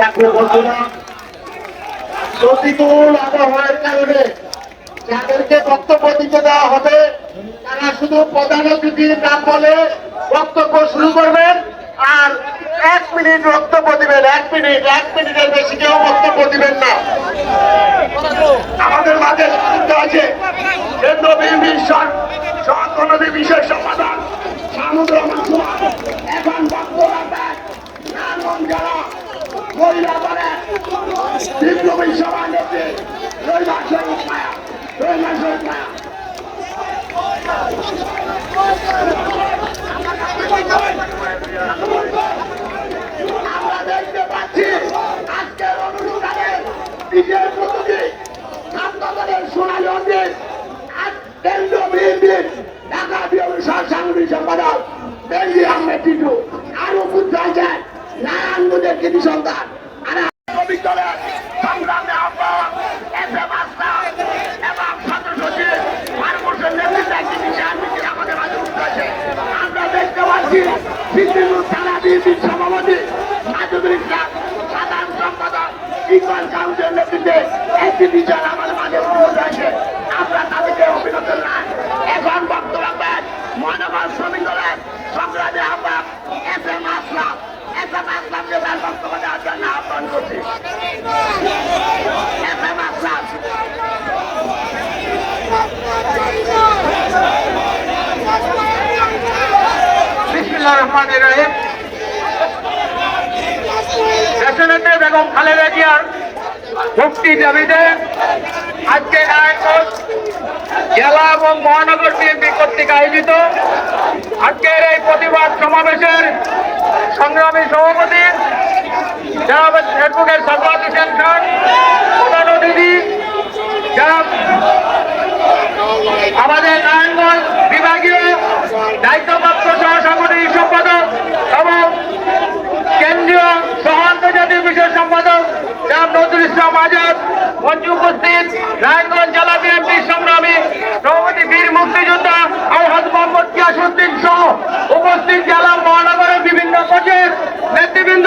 থাকবে বন্ধুরা প্রতিকূল আবহাওয়ার কারণে যাদেরকে বক্তব্য দিতে দেওয়া হবে, তারা শুধু প্রধান অতিথির নাম বলে বক্তব্য শুরু করবেন আর এক মিনিট বক্তব্য দিবেন, এক মিনিট, এক মিনিটের বেশি কেউ বক্তব্য দিবেন না। আমাদের মাঝে যুক্ত আছে কেন্দ্র বিএনপির বিশেষ সম্পাদক মাহমুদ রহমান সোহাগ এখন বক্তব্য রাখবেন নারায়ণ জেলা দলের বিপ্লবী সভানেত্রী রহিমা শরীফ মায়া রহিমা শরীফ মায়া আমরা দেখতে পাচ্ছি আজকের অনুষ্ঠানে বিজয় প্রতিনিধি ছাত্রদলের সোনালী অঞ্জিত কেন্দ্র বিএনপির ঢাকা বিএনপি সাংগঠনিক সম্পাদক বেনজি আহমেদ টিটু নারায়ণগঞ্জের কৃতি সন্তান আর দলের সংগ্রামে আহ্বায়ক এস এম আস্তাব এবং ছাত্র সচিব মারমুর্শের নেতৃত্বে একটি বিশাল মিছিল আমাদের মাঝে আছে আমরা দেখতে পাচ্ছি সিদ্দিকুর থানা বিএনপির সভাপতি মাজুদুল ইসলাম সাধারণ সম্পাদক ইকবাল কাউন্সিলের নেতৃত্বে একটি বিশাল আমাদের মাঝে উপস্থিত আমরা তাদেরকে এস এম আসলাম এস আসলামকে তার বক্তব্য দেওয়ার আহ্বান করছি এস আসলাম বিসমিল্লাহ রহমান রহিম দেশনেত্রী বেগম খালেদা জিয়ার মুক্তি দাবিতে আজকে নারায়ণগঞ্জ জেলা এবং মহানগর বিএনপি কর্তৃক আয়োজিত আজকের এই প্রতিবাদ সমাবেশের সংগ্রামী সভাপতি, জনাব অ্যাডভোকেট সালবাদ হোসেন খান, প্রধান অতিথি আমাদের নারায়ণগঞ্জ বিভাগীয় দায়িত্বপ্রাপ্ত সহ সাংগঠনিক সম্পাদক এবং কেন্দ্রীয় সহ আন্তর্জাতিক বিষয় সম্পাদক, জনাব নজরুল ইসলাম আজাদ মঞ্চ উপস্থিত নারায়ণগঞ্জ জেলা বিএনপির সংগ্রামী সভাপতি, বীর মুক্তিযোদ্ধা আলহাজ মোহাম্মদ কিয়াসুদ্দিন সহ উপস্থিত জেলা মহানগরের বিভিন্ন পর্যায়ের নেতৃবৃন্দ